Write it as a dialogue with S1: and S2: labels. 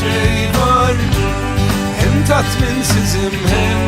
S1: şey var. Hem tatminsizim hem